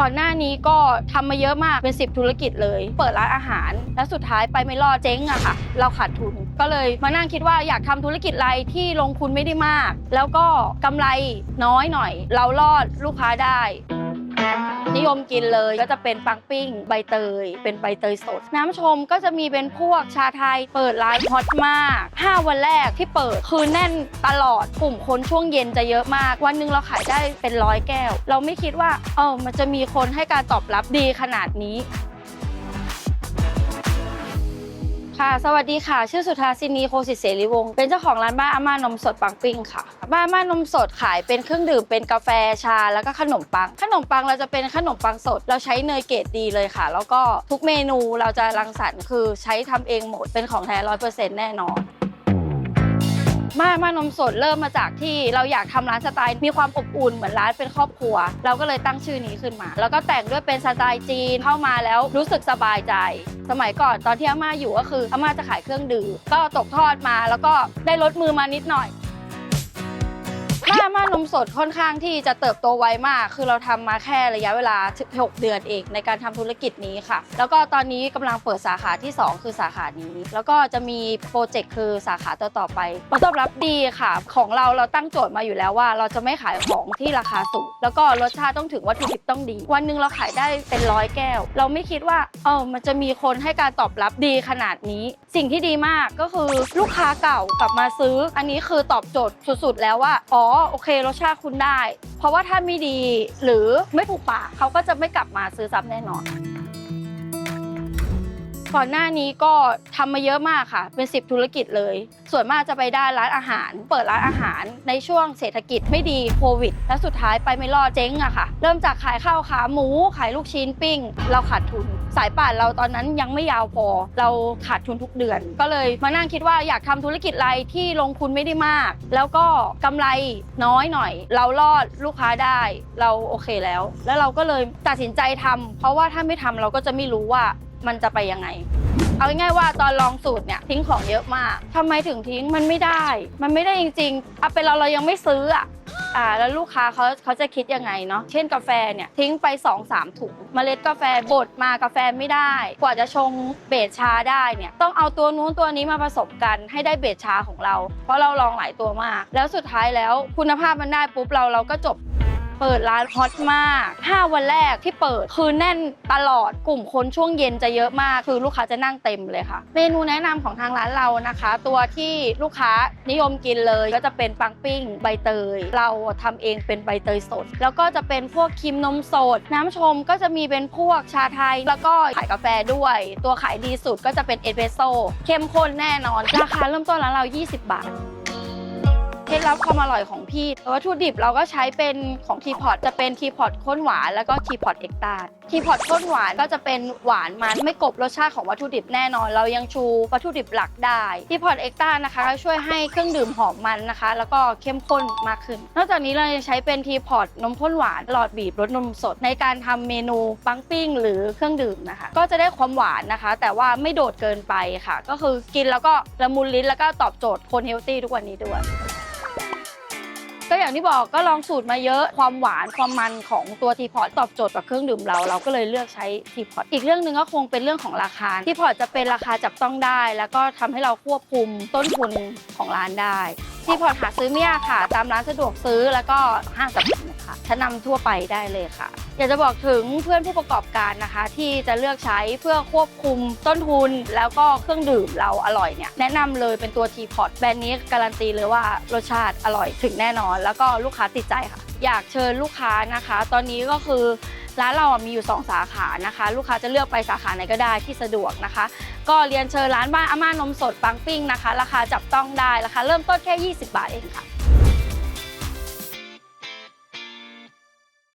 ก่อนหน้านี้ก็ทำมาเยอะมากเป็น10ธุรกิจเลย เปิดร้านอาหาร แล้วสุดท้ายไปไม่รอดเจ๊งอะค่ะ เราขาดทุน ก็เลยมานั่งคิดว่าอยากทำธุรกิจอะไรที่ลงทุนไม่ได้มาก แล้วก็กำไรน้อยหน่อย เรารอดลูกค้าได้ นิยมกินเลยก็จะเป็นปังปิ้งใบเตย เป็นใบเตยสด น้ำชมก็จะมีเป็นพวกชาไทย เปิดร้านฮอตมาก 5 วันแรกที่เปิดคือแน่นตลอดกลุ่มคนช่วงเย็นจะเยอะมาก วันหนึ่งเราขายได้เป็นร้อยแก้ว เราไม่คิดว่า เออมันจะมีคนให้การตอบรับดีขนาดนี้ ค่ะ สวัสดีค่ะ ชื่อสุธาสินีโคสิตเสรีวงศ์เป็นเจ้าของร้านบ้านอาม่านมสดปังปิ้งค่ะ บ้านอาม่านมสดขายเป็นเครื่องดื่ม เป็นกาแฟชา แล้วก็ขนมปัง ขนมปังเราจะเป็นขนมปังสด เราใช้เนยเกรดดีเลยค่ะ แล้วก็ทุกเมนูเราจะรังสรรค์คือใช้ทำเองหมด เป็นของแท้ร้อยเปอร์เซ็นต์แน่นอน มามานมสดเริ่มมาจากที่เราอยากทำร้านสไตล์มีความอบอุ่นเหมือนร้านเป็นครอบครัว เราก็เลยตั้งชื่อนี้ขึ้นมา แล้วก็แต่งด้วยเป็นสไตล์จีนเข้ามาแล้วรู้สึกสบายใจ สมัยก่อนตอนที่อาม่าอยู่ก็คืออาม่าจะขายเครื่องดื่มก็ตกทอดมา แล้วก็ได้ลดมือมานิดหน่อย ม่าม่านมสดค่อนข้างที่จะเติบโตไวมาก คือเราทำมาแค่ระยะเวลา 6 เดือนเองในการทำธุรกิจนี้ค่ะ แล้วก็ตอนนี้กำลังเปิดสาขาที่ 2 คือสาขานี้ แล้วก็จะมีโปรเจกต์คือสาขาต่อต่อๆไปผลตอบรับดีค่ะ ของเราเราตั้งโจทย์มาอยู่แล้วว่า เราจะไม่ขายของที่ราคาสูง แล้วก็รสชาติต้องถึงวัตถุดิบต้องดี วันหนึ่งเราขายได้เป็นร้อยแก้ว เราไม่คิดว่าเออมันจะมีคนให้การตอบรับดีขนาดนี้ สิ่งที่ดีมากก็คือลูกค้าเก่ากลับมาซื้อ อันนี้คือตอบโจทย์สุดๆ แล้วว่า อ๋อโอเครสชาติคุณได้ เพราะว่าถ้าไม่ดีหรือไม่ถูกปากเขาก็จะไม่กลับมาซื้อซ้ำแน่นอน ก่อนหน้านี้ก็ทำมาเยอะมากค่ะ เป็น 10 ธุรกิจเลย ส่วนมากจะไปได้ร้านอาหาร เปิดร้านอาหารในช่วงเศรษฐกิจไม่ดีโควิด แล้วสุดท้ายไปไม่รอดเจ๊งอะค่ะ เริ่มจากขายข้าวขาหมู ขายลูกชิ้นปิ้ง เราขาดทุน สายป่านเราตอนนั้นยังไม่ยาวพอ เราขาดทุนทุกเดือน ก็เลยมานั่งคิดว่าอยากทำธุรกิจอะไรที่ลงทุนไม่ได้มาก แล้วก็กำไรน้อยหน่อย เรารอดลูกค้าได้เราโอเคแล้ว แล้วเราก็เลยตัดสินใจทำเพราะว่าถ้าไม่ทำเราก็จะไม่รู้ว่า มันจะไปยังไง เอาง่ายๆว่าตอนลองสูตรเนี่ยทิ้งของเยอะมากทำไมถึงทิ้งมันไม่ได้ มันไม่ได้จริงๆเอาเป็นเราเรายังไม่ซื้ออะอ่าแล้วลูกค้าเขาเขาจะคิดยังไงเนาะเช่นกาแฟเนี่ยทิ้งไป 2-3สามถุงเมล็ดกาแฟบดมากาแฟไม่ได้ กว่าจะชงเบสชาได้เนี่ยต้องเอาตัวนู้นตัวนี้มาผสมกันให้ได้เบสชาของเรา เพราะเราลองหลายตัวมาก แล้วสุดท้ายแล้วคุณภาพมันได้ปุ๊บเราเราก็จบ เปิดร้านฮอตมาก 5 วันแรกที่เปิดคือแน่นตลอดกลุ่มคนช่วงเย็นจะเยอะมาก คือลูกค้าจะนั่งเต็มเลยค่ะ เมนูแนะนำของทางร้านเรานะคะ ตัวที่ลูกค้านิยมกินเลยก็จะเป็นปังปิ้งใบเตย เราทำเองเป็นใบเตยสด แล้วก็จะเป็นพวกครีมนมสด น้ำชมก็จะมีเป็นพวกชาไทย แล้วก็ขายกาแฟด้วย ตัวขายดีสุดก็จะเป็นเอสเปรสโซ่เข้มข้นแน่นอนราคาเริ่มต้นร้านเรา 20 บาท ล็ดลับความอร่อยของพี่วัตถุดิบเราก็ใช้เป็นของทีพอตจะเป็นทีพอตข้นหวานแล้วก็ทีพอตเอ็กตาทีพอตข้นหวานก็จะเป็นหวานมันไม่กบรสชาติของวัตถุดิบแน่นอน เรายังชูวัตถุดิบหลักได้ทีพอตเอ็กตานะคะก็ช่วยให้เครื่องดื่มหอมมันนะคะ แล้วก็เข้มข้นมากขึ้น นอกจากนี้เรายังใช้เป็นทีพอตนมข้นหวานหลอดบีบรสนมสด ในการทำเมนูปังปิ้ง หรือเครื่องดื่มนะคะ ก็จะได้ความหวานนะคะ แต่ว่าไม่โดดเกินไปค่ะ ก็คือกินแล้วก็ละมุนลิ้นแล้วก็ตอบโจทย์คนเฮลตี้ทุกวันนี้ด้วย ก็อย่างที่บอกก็ลองสูตรมาเยอะความหวานความมันของตัวทีพอตตอบโจทย์กับเครื่องดื่มเรา เราก็เลยเลือกใช้ทีพอตอีกเรื่องหนึ่งก็คงเป็นเรื่องของราคาทีพอตจะเป็นราคาจับต้องได้ แล้วก็ทำให้เราควบคุมต้นทุนของร้านได้ที่พอตหาซื้อไม่ยค่ะ ตามร้านสะดวกซื้อแล้วก็ห้างสรรพสินค้าชั้นนำทั่วไปได้เลยค่ะ อยากจะบอกถึงเพื่อนผู้ประกอบการนะคะ ที่จะเลือกใช้เพื่อควบคุมต้นทุน แล้วก็เครื่องดื่มเราอร่อยเนี่ยแนะนำเลยเป็นตัวทีพอตแบรนด์นี้การันตีเลยว่ารสชาติอร่อยถึงแน่นอน แล้วก็ลูกค้าติดใจค่ะ อยากเชิญลูกค้านะคะ ตอนนี้ก็คือร้านเรามีอยู่ 2 สาขานะคะ ลูกค้าจะเลือกไปสาขาไหนก็ได้ที่สะดวกนะคะ ก็เรียนเชิญร้านบ้านอาม่านมสดปังปิ้งนะคะ ราคาจับต้องได้ราคาเริ่มต้นแค่ 20 บาทเองค่ะ